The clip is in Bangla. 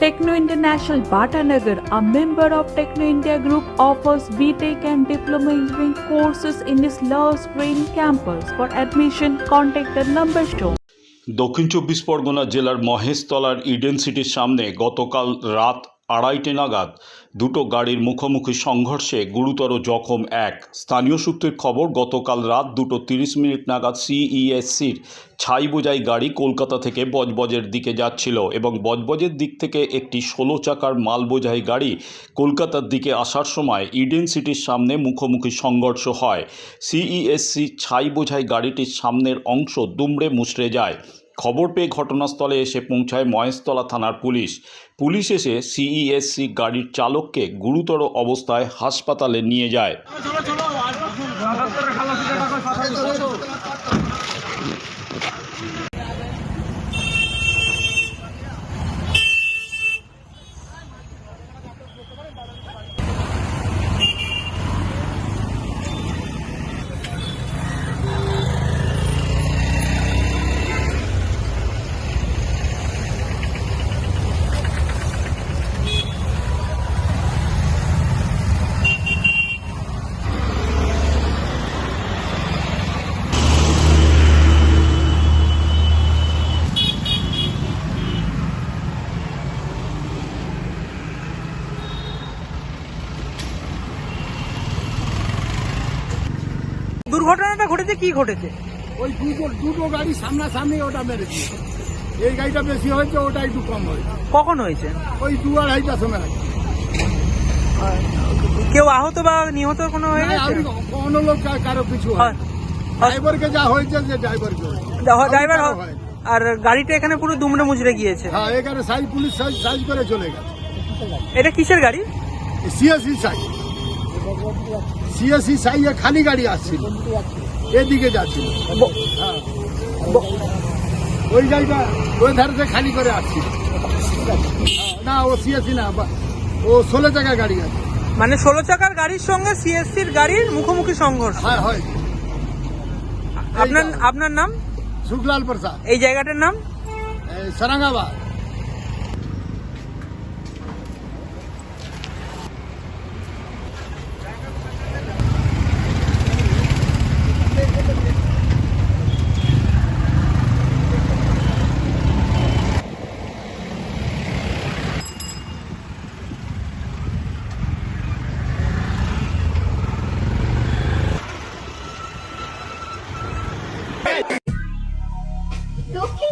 Techno International Bhatanagar, a member of Techno India Group, offers BTEC and Diploma Engineering courses in its Love Spring campus. For admission, contact the number shown. দক্ষিণ চব্বিশ পরগনা জেলার মহেশতলার ইডেন সিটির সামনে গতকাল রাত আড়াইটে নাগাদ দুটো গাড়ির মুখোমুখি সংঘর্ষে গুরুতর জখম এক। স্থানীয় সূত্রের খবর, গতকাল রাত দুটো তিরিশ মিনিট নাগাদ সিইএসসির ছাই বোঝাই গাড়ি কলকাতা থেকে বজবজের দিকে যাচ্ছিল এবং বজবজের দিক থেকে একটি ষোলো চাকার মাল বোঝাই গাড়ি কলকাতার দিকে আসার সময় ইডেন সিটির সামনে মুখোমুখি সংঘর্ষ হয়। সিইএসসি ছাই বোঝাই গাড়িটির সামনের অংশ দুমড়ে মুচড়ে যায়। খবর পেয়ে ঘটনাস্থলে এসে পৌঁছায় মহেশতলা থানার পুলিশ। পুলিশ এসে সিইএসসি গাড়ির চালককে গুরুতর অবস্থায় হাসপাতালে নিয়ে যায়। দুর্ঘটনাটা ঘটেছে কি ঘটেছে? ওই দুটো দুটো গাড়ি সামনাসামনি ওটা মেরেছে এই গাড়িটা বেশি হয়েছে ওটা একটু কম হয়েছে। কখন হয়েছে? ওই দু আড়াইটার সময় আছে কেউ আহত বা নিহত কোনো হয়ে গেছে? কোনো লোক কার- কিছু হয়। ড্রাইভারকে যা হয়েছে যে ড্রাইভারকে। ড্রাইভার আর গাড়িটা এখানে পুরো দুমড়ে মুচড়ে গিয়েছে? হ্যাঁ এখানে সাইজ পুলিশ সাইজ সাইজ করে চলে গেছে। এটা কিসের গাড়ি? CSC size. সিএসসি সাইজে খালি গাড়ি আসছিল। এদিকে যাচ্ছিল। হ্যাঁ। ওই গাড়িটা ওই ধারে খালি করে আসছিল। হ্যাঁ, না ও সিএসসি না ও ষোলো টাকা গাড়ি আছে। মানে ষোলো চাকার গাড়ির সঙ্গে সিএসসির গাড়ির মুখোমুখি সংঘর্ষ। হয় হয়। আপনার আপনার নাম? সুখলাল প্রসাদ। এই জায়গাটার নাম? সারাঙ্গাবাদ দক্ষিণ